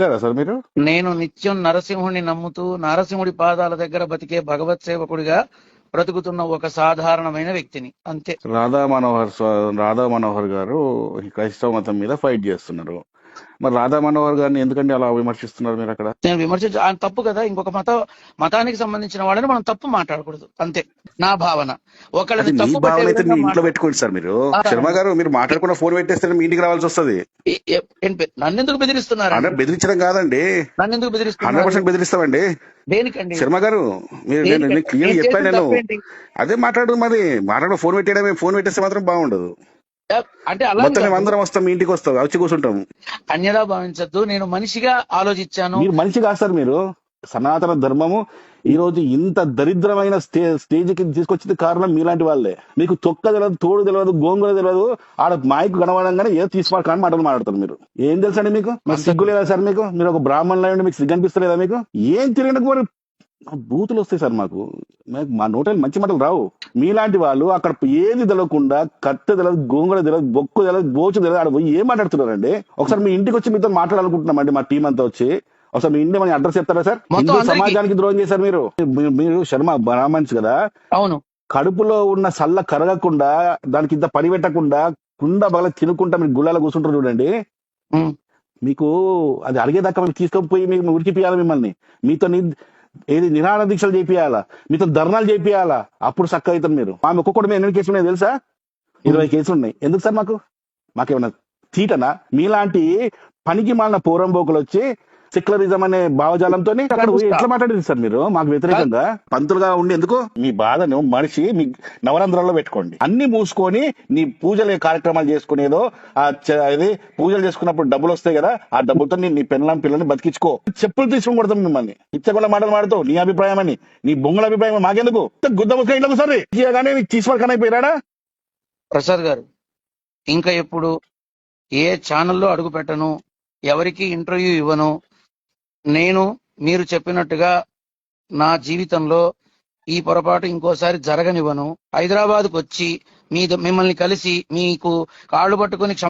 లేరా సార్ మీరు? నేను నిత్యం నరసింహుడిని నమ్ముతూ నరసింహుడి పాదాల దగ్గర బతికే భగవత్ సేవకుడిగా బ్రతుకుతున్న ఒక సాధారణమైన వ్యక్తిని. అంతే. రాధా మనోహర్ రాధా మనోహర్ గారు క్రైస్తవ మతం మీద ఫైట్ చేస్తున్నారు. మరి రాధా మనోహర్ గారిని ఎందుకంటే అలా విమర్శిస్తున్నారు మీరు అక్కడ? నేను విమర్శించ ఆయన తప్పు కదా ఇంకొక మత మతానికి సంబంధించిన వాళ్ళని మనం తప్పు మాట్లాడకూడదు అంతే నా భావన. ఒకళ్ళని మీ తప్పు పట్టే భావన అయితే మీ విధంగా ఇంట్లో పెట్టుకోండి సార్ మీరు. శర్మ గారు మీరు మాట్లాడకుండా ఫోన్ పెట్టేస్తే మీ ఇంటికి రావాల్సి వస్తుంది. నన్ను ఎందుకు బెదిరిస్తున్నారు? అంటే బెదిరించడం కాదండి. నన్ను ఎందుకు హండ్రెడ్ బెదిరిస్తున్నారు పర్సెంట్ బెదిరిస్తామండి. దేనికండి? శర్మ గారు మీరు నేను? క్లియర్ చెప్పాను నేను? అదే మాట్లాడు మరి. మాట్లాడు ఫోన్ పెట్టేయడమే ఫోన్ పెట్టేస్తే మాత్రం బాగుండదు. అంటే అలా మొత్తం. అందరం వస్తాం మీ ఇంటికి వస్తాం వచ్చి కూర్చుంటాం. అన్యదా భావించద్దు. నేను మనిషిగా ఆలోచించాను. మీరు మనిషి కాదు సార్ మీరు. సనాతన ధర్మము ఈ రోజు ఇంత దరిద్రమైన స్టే స్టేజ్కి తీసుకొచ్చింది కారణం మీలాంటి వాళ్ళే. మీకు తొక్క తెలియదు తోడు తెలియదు గోంగూర తెలియదు ఆడ మాయకు కనబడంగానే ఏదో తీసుకోవాలి మాటలు మాట్లాడతారు మీరు. ఏం తెలుసండి మీకు? మీకు సిగ్గు లేదా సార్ మీకు? మీరు ఒక బ్రాహ్మణులు మీకు సిగ్గు అనిపిస్తలేదా మీకు? ఏం తెలియదు మరి బూతులు వస్తాయి సార్ మాకు. మా నోటలు మంచి మాటలు రావు. మీలాంటి వాళ్ళు అక్కడ ఏది తెలవకుండా కట్టె తెలియదు గోంగూర తెలియదు బొక్కు తెలియదు బోచు తెలియదు ఆడ పోయి ఏం మాట్లాడుతున్నారండి? ఒకసారి మీ ఇంటికి వచ్చి మీతో మాట్లాడాలనుకుంటున్నామండి మా టీం అంతా వచ్చి. ఒకసారి మీ ఇంటి మన అడ్రస్ చెప్తారా సార్. సమాజానికి ద్రోహం చేశారు మీరు. మీరు- శర్మ బ్రాహ్మణ్స్ కదా? అవును. కడుపులో ఉన్న సల్ల కరగకుండా దానికి ఇంత పని పెట్టకుండా కుండ బల తినుకుంటా మీరు గుళ్ళలో కూర్చుంటారు చూడండి. మీకు అది అడిగేదాకా మీరు తీసుకొని మీకు ఉరికిపియాలి మిమ్మల్ని. మీతో ని- ఏది నిరాహార దీక్షలు చేపియాలా? మీతో ధర్నాలు చేపియాలా? అప్పుడు చక్క అవుతారు మీరు. మా ఒక్కొక్కటి ఎన్ని కేసులు ఉన్నాయి తెలుసా? ఇరవై కేసులు ఉన్నాయి. ఎందుకు సార్ మాకు? మాకేమన్నా తీటనా? మీలాంటి పనికి మాలిన పోరంబోకులు వచ్చి సెక్యులరిజం అనే భావజాలంతో ఎట్లా మాట్లాడేది సార్ మీరు? మాకు వ్యతిరేకంగా? పంతులుగా ఉండి ఎందుకు మీ బాధను మనిషి మీ నవరంధ్రాల్లో పెట్టుకోండి. అన్ని మూసుకొని నీ పూజల కార్యక్రమాలు చేసుకునేదో ఆ చ- అది పూజలు చేసుకున్నప్పుడు డబ్బులు వస్తాయి కదా ఆ డబ్బులతో నీ నీ పెళ్ళం పిల్లల్ని బతికించుకో. చెప్పులు తీసుకుని కొడతాం మిమ్మల్ని. ఇచ్చగొల్ల మాటలు మాడుతావు నీ అభిప్రాయం అని నీ బొంగుల అభిప్రాయం మాకెందుకు? గుద్ద ముసుక ఇంట్లోకి సరే తీసుకొని ప్రసాద్ గారు ఇంకా ఎప్పుడు ఏ ఛానల్లో అడుగు పెట్టను ఎవరికి ఇంటర్వ్యూ ఇవ్వను నేను మీరు చెప్పినట్టుగా నా జీవితంలో ఈ పొరపాటు ఇంకోసారి జరగనివ్వను. హైదరాబాద్కు వచ్చి మీ మిమ్మల్ని కలిసి మీకు కాళ్ళు పట్టుకొని క్షమ